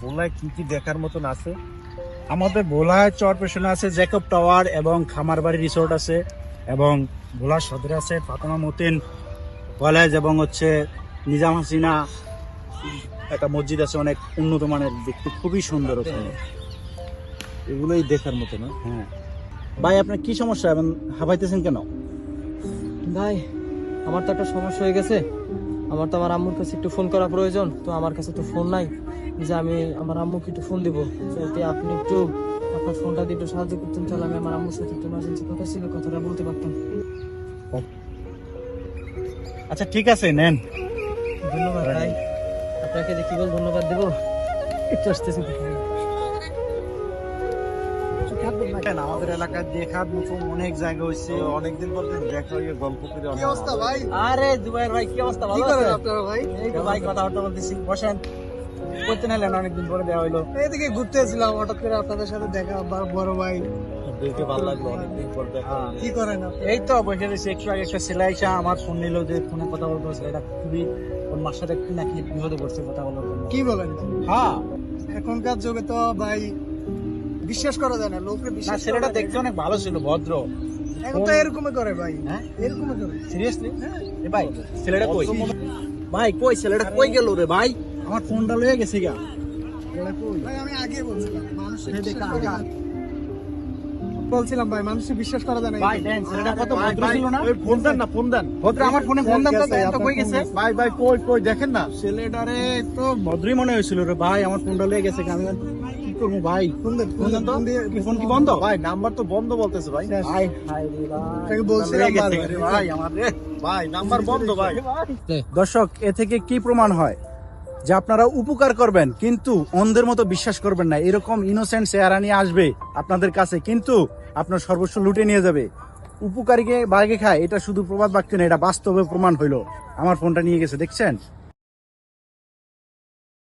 ভোলায় কি কি দেখার মতন আছে? আমাদের ভোলায় চর পেছনে আছে জ্যাকব টাওয়ার এবং খামারবাড়ি রিসোর্ট আছে এবং ভোলা সদরে আছে ফাতেমা মতিন কলেজ এবং হচ্ছে নিজাম হাসিনা একটা মসজিদ আছে অনেক উন্নত মানের দেখতে খুবই সুন্দর ওখানে। এগুলোই দেখার মতো না হ্যাঁ। ভাই আপনার কি সমস্যা? এবং হাবাইতেছেন কেন? ভাই আমার তো একটা সমস্যা হয়ে গেছে। আমার তো আমার আম্মুর কাছে একটু ফোন করা প্রয়োজন তো আমার কাছে তো ফোন নাই। যে আমি আমার আম্মুকে একটু ফোন দিব। যদি আপনি একটু আপনার ফোনটা দিয়ে একটু সাহায্য করতেন তাহলে আমি আমার আম্মুর সাথে একটু ইমার্জেন্সি কথা ছিল কথাটা বলতে পারতাম। আচ্ছা ঠিক আছে নেন। ধন্যবাদ ভাই। আপনাকে যে কি বল ধন্যবাদ দেবো? একটু আসতেছি আমাদের এলাকায় দেখার মতো অনেক জায়গা হয়েছে অনেকদিন পর দিন দেখা হয়ে গল্প করে অনেক ভাই? আরে জুবাইর ভাই কি অবস্থা? ভালো আছেন? আপনারা ভাই? এই তো ভাই কথাবার্তা বলতেছি বসেন। করতে নিলেন অনেকদিন পরে দেওয়া হইল। এদিকে ঘুরতে এসেছিলাম হঠাৎ করে আপনাদের সাথে দেখা বড় ভাই। দেখে ভালো লাগল অনেকদিন পর দেখা কি করেন এই তো বসে রয়েছে একটু আগে আমার ফোন নিল যে ফোনে কথা বলতে ছেলেটা খুবই ওর মার সাথে নাকি বিপদে পড়ছে কথা বলার জন্য। কি বলেন? হ্যাঁ। এখনকার যুগে তো ভাই বিশ্বাস করা যায় না লোকে না বিশ্বাস ছেলেটা দেখতে অনেক ভালো ছিল ভদ্র। এখন তো এরকমই করে ভাই হ্যাঁ? এরকমই করে। সিরিয়াসলি এ ভাই ছেলেটা কই? ভাই কই ছেলেটা কই গেল রে ভাই? আমার ফোনটা লয়ে গেছে গা। ভাই আমি আগে বলছিলাম মানুষের ভাই মানুষের বিশ্বাস করা যায় না। ভাই দেন ছেলেটা কত ভদ্র ছিল না? ওই ফোন দেন না ফোন দেন। ভদ্র আমার ফোনে ফোন দেন তো দেন কই গেছে? ভাই ভাই কই কই দেখেন না। ছেলেটারে তো ভদ্রই মনে হয়েছিল রে ভাই আমার ফোনটা লয়ে গেছে আমি কি করব ভাই? ফোন দেন ফোন দেন তো। ফোন কি বন্ধ? ভাই নাম্বার তো বন্ধ বলতেছে ভাই। হাই হাই রে ভাই বলছিলাম লয়ে গেছে বারবার। রে ভাই আমার রে। ভাই নাম্বার বন্ধ ভাই? দর্শক এ থেকে কি প্রমাণ হয়? যে আপনারা উপকার করবেন, কিন্তু অন্ধের মতো বিশ্বাস করবেন না। এরকম ইনোসেন্ট চেহারা নিয়ে আসবে আপনাদের কাছে, কিন্তু আপনার সর্বস্ব লুটে নিয়ে যাবে। উপকারীকে বাঘে খায়, এটা শুধু প্রবাদ বাক্য না, এটা বাস্তবে প্রমাণ হইল। আমার ফোনটা নিয়ে গেছে, দেখছেন?